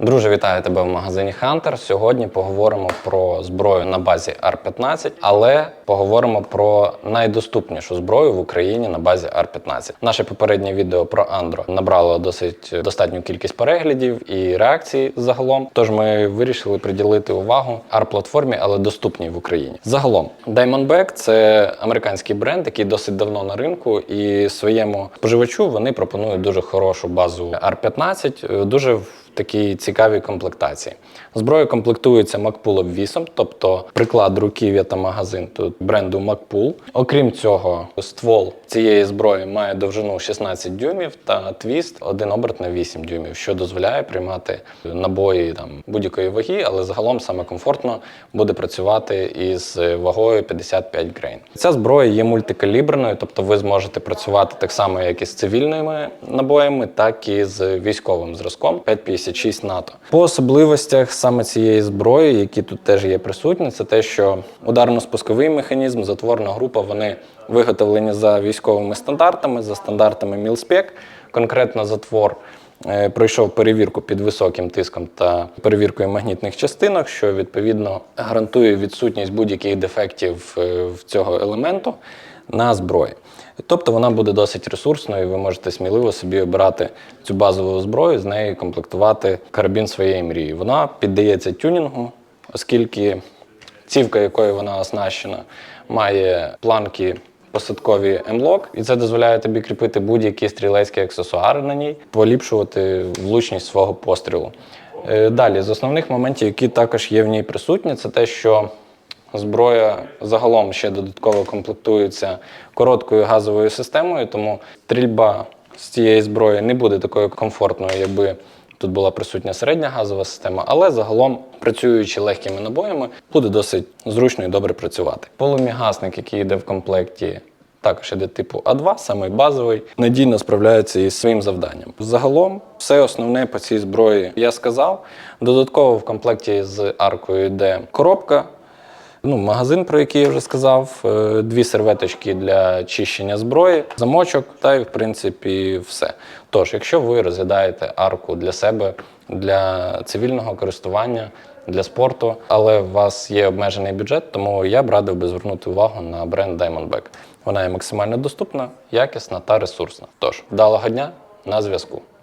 Друже, вітаю тебе в магазині Hunter. Сьогодні поговоримо про зброю на базі R15, але поговоримо про найдоступнішу зброю в Україні на базі R15. Наше попереднє відео про Андро набрало досить достатню кількість переглядів і реакцій загалом. Тож ми вирішили приділити увагу R-платформі, але доступній в Україні. Загалом, Diamondback – це американський бренд, який досить давно на ринку, і своєму споживачу вони пропонують дуже хорошу базу R15, е, дуже в такій цікавій комплектації. Зброя комплектується Макпул обвісом, тобто приклад руків'я та магазин тут бренду Макпул. Окрім цього, ствол цієї зброї має довжину 16 дюймів та твіст один оберт на 8 дюймів, що дозволяє приймати набої там будь-якої ваги, але загалом саме комфортно буде працювати із вагою 55 грейн. Ця зброя є мультикаліберною, тобто ви зможете працювати так само, як і з цивільними набоями, так і з військовим зразком 556 НАТО. По особливостях саме цієї зброї, які тут теж є присутні, це те, що ударно-спусковий механізм, затворна група, вони виготовлені за військовими стандартами, за стандартами Мілспек. Конкретно затвор е, пройшов перевірку під високим тиском та перевіркою магнітних частинок, що відповідно гарантує відсутність будь-яких дефектів е, в цього елементу на зброї. Тобто вона буде досить ресурсною, і ви можете сміливо собі обирати цю базову зброю, з нею комплектувати карабін своєї мрії. Вона піддається тюнінгу, оскільки цівка, якою вона оснащена, має планки посадкові М-лок, і це дозволяє тобі кріпити будь-які стрілецькі аксесуари на ній, поліпшувати влучність свого пострілу. Е, Далі, з основних моментів, які також є в ній присутні, це те, що зброя загалом ще додатково комплектується короткою газовою системою, тому стрільба з цієї зброї не буде такою комфортною, якби тут була присутня середня газова система, але загалом, працюючи легкими набоями, буде досить зручно і добре працювати. Полумігасник, який йде в комплекті. Також іде типу А2, самий базовий, надійно справляється із своїм завданням. Загалом, все основне по цій зброї я сказав. Додатково в комплекті з аркою йде коробка, ну, магазин, про який я вже сказав, е, дві серветочки для чищення зброї, замочок та й в принципі все. Тож, якщо ви розглядаєте арку для себе для цивільного користування, для спорту, але у вас є обмежений бюджет, тому я б радив би звернути увагу на бренд Diamondback. Вона є максимально доступна, якісна та ресурсна. Тож, вдалого дня на зв'язку.